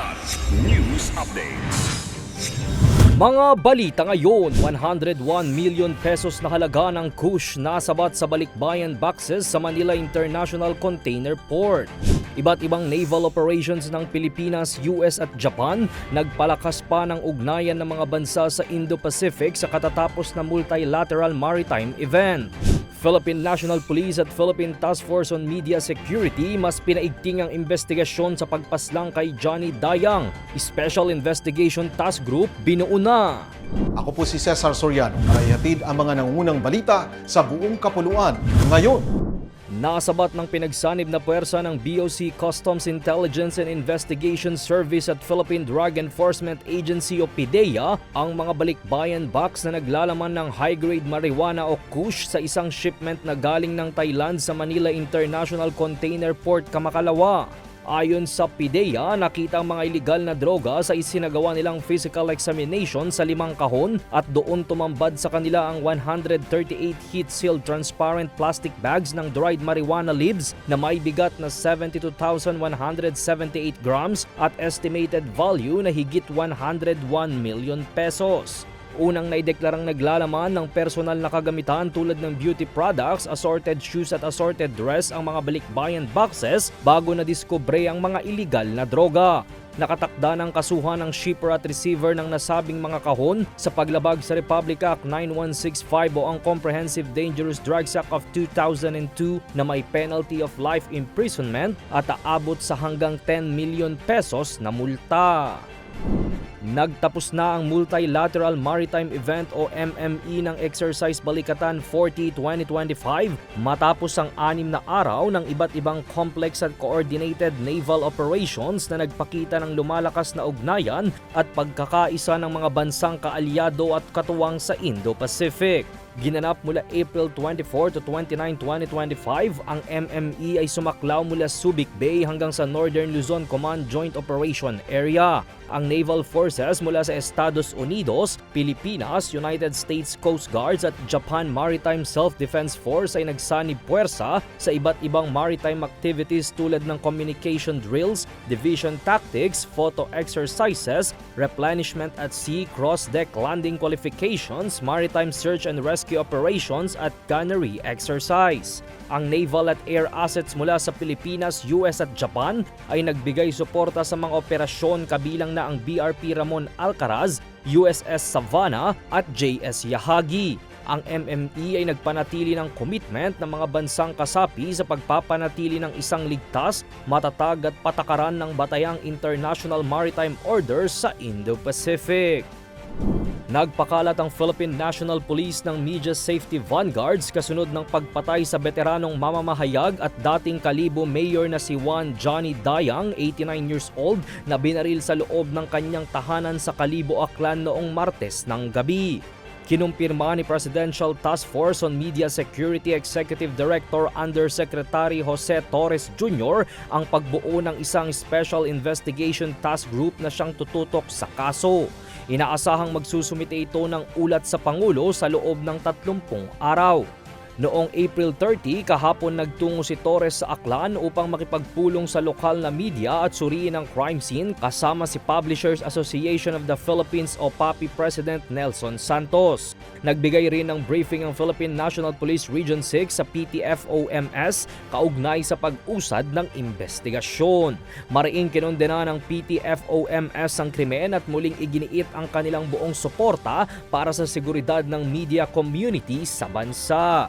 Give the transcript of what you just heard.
Ulat News Updates. Mga balita ngayon, 101 million pesos na halaga ng kush nasabat sa balikbayan boxes sa Manila International Container Port. Iba't ibang naval operations ng Pilipinas, US at Japan nagpalakas pa ng ugnayan ng mga bansa sa Indo-Pacific sa katatapos na multilateral maritime event. Philippine National Police at Philippine Task Force on Media Security mas pinaigting ang investigasyon sa pagpaslang kay Johnny Dayang. Special Investigation Task Group binuo na. Ako po si Cesar Soriano para ihatid ang mga nangungunang balita sa buong kapuluan ngayon. Nasabat ng pinagsanib na puwersa ng BOC Customs Intelligence and Investigation Service at Philippine Drug Enforcement Agency o PIDEA ang mga balikbayan box na naglalaman ng high-grade marijuana o kush sa isang shipment na galing ng Thailand sa Manila International Container Port, Kamakalawa. Ayon sa PIDEA, nakita ang mga ilegal na droga sa isinagawa nilang physical examination sa limang kahon at doon tumambad sa kanila ang 138 heat-sealed transparent plastic bags ng dried marijuana leaves na may bigat na 72,178 grams at estimated value na higit 101 million pesos. Unang naideklarang naglalaman ng personal na kagamitan tulad ng beauty products, assorted shoes at assorted dress ang mga balikbayan boxes bago na diskubre ang mga iligal na droga. Nakatakda ng kasuhan ng shipper at receiver ng nasabing mga kahon sa paglabag sa Republic Act 9165 o ang Comprehensive Dangerous Drugs Act of 2002 na may penalty of life imprisonment at aabot sa hanggang 10 million pesos na multa. Nagtapos na ang Multilateral Maritime Event o MME ng Exercise Balikatan 40 2025 matapos ang anim na araw ng iba't ibang complex at coordinated naval operations na nagpakita ng lumalakas na ugnayan at pagkakaisa ng mga bansang kaalyado at katuwang sa Indo-Pacific. Ginanap mula April 24 to 29, 2025, ang MME ay sumaklaw mula Subic Bay hanggang sa Northern Luzon Command Joint Operation Area. Ang naval forces mula sa Estados Unidos, Pilipinas, United States Coast Guards at Japan Maritime Self-Defense Force ay nagsanib puwersa sa iba't ibang maritime activities tulad ng communication drills, division tactics, photo exercises, replenishment at sea, cross-deck landing qualifications, maritime search and rescue operations at gunnery exercise. Ang naval at air assets mula sa Pilipinas, US at Japan ay nagbigay suporta sa mga operasyon kabilang na ang BRP Ramon Alcaraz, USS Savannah at JS Yahagi. Ang MME ay nagpanatili ng commitment ng mga bansang kasapi sa pagpapanatili ng isang ligtas, matatag at patakaran ng batayang International Maritime Order sa Indo-Pacific. Nagpakalat ang Philippine National Police ng Media Safety Vanguards kasunod ng pagpatay sa veteranong mamamahayag at dating Kalibo Mayor na si Juan Johnny Dayang, 89 years old, na binaril sa loob ng kanyang tahanan sa Kalibo Aklan noong Martes ng gabi. Kinumpirma ni Presidential Task Force on Media Security Executive Director Undersecretary Jose Torres Jr. ang pagbuo ng isang Special Investigation Task Group na siyang tututok sa kaso. Inaasahang magsusumite ito ng ulat sa Pangulo sa loob ng 30 araw. Noong April 30, kahapon nagtungo si Torres sa Aklan upang makipagpulong sa lokal na media at suriin ang crime scene kasama si Publishers Association of the Philippines o PAPI President Nelson Santos. Nagbigay rin ng briefing ang Philippine National Police Region 6 sa PTFOMS kaugnay sa pag-usad ng investigasyon. Mariing kinondena ng PTFOMS ang krimen at muling iginiit ang kanilang buong suporta para sa seguridad ng media community sa bansa.